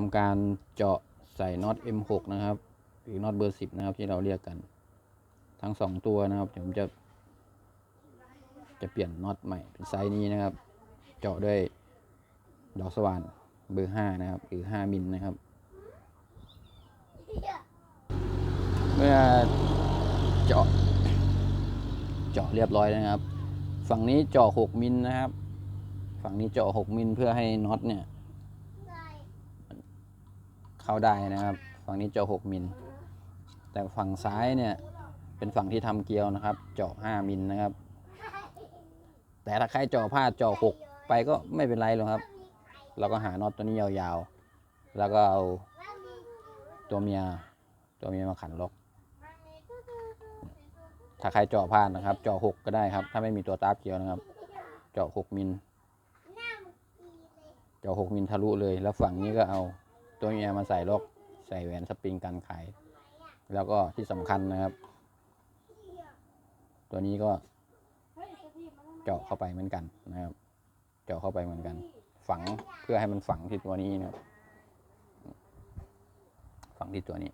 ทำการเจาะใส่น็อต M6 นะครับหรือน็อตเบอร์ 10 นะครับที่เราเรียกกัน ทั้งสองตัวนะครับผมจะ จะเปลี่ยนน็อตใหม่เป็นไซส์นี้นะครับ เจาะด้วยดอกสว่านเบอร์ 5 นะครับ หรือ 5 มิลนะครับ เมื่อเจาะเจาะเรียบร้อยนะครับ ฝั่งนี้เจาะ 6 มิลนะครับ ฝั่งนี้เจาะ 6 มิลเพื่อให้น็อตเนี่ย เข้าได้นะครับ ฝั่งนี้เจาะ6มิล แต่ฝั่งซ้ายเนี่ยเป็นฝั่งที่ทำเกลียวนะครับ เจาะ5มิลนะครับ แต่ถ้าใครเจาะพลาดเจาะ6ไปก็ไม่เป็นไรหรอกครับ เราก็หาน็อตตัวนี้ยาวๆ แล้วก็เอาตัวเมียตัวเมียมาขันล็อก ถ้าใครเจาะพลาดนะครับ เจาะ6ก็ได้ครับ ถ้าไม่มีตัวตาร์เกลียวนะครับ เจาะ6มิล เจาะ6มิลทะลุเลย แล้วฝั่งนี้ก็เอา ตัวเมียมาใส่ล็อกใส่แหวนสปริงกันไข่แล้วก็ที่สำคัญนะครับ ตัวนี้ก็เจาะเข้าไปเหมือนกันนะครับ เจาะเข้าไปเหมือนกัน ฝังเพื่อให้มันฝังที่ตัวนี้นะครับ ฝังที่ตัวนี้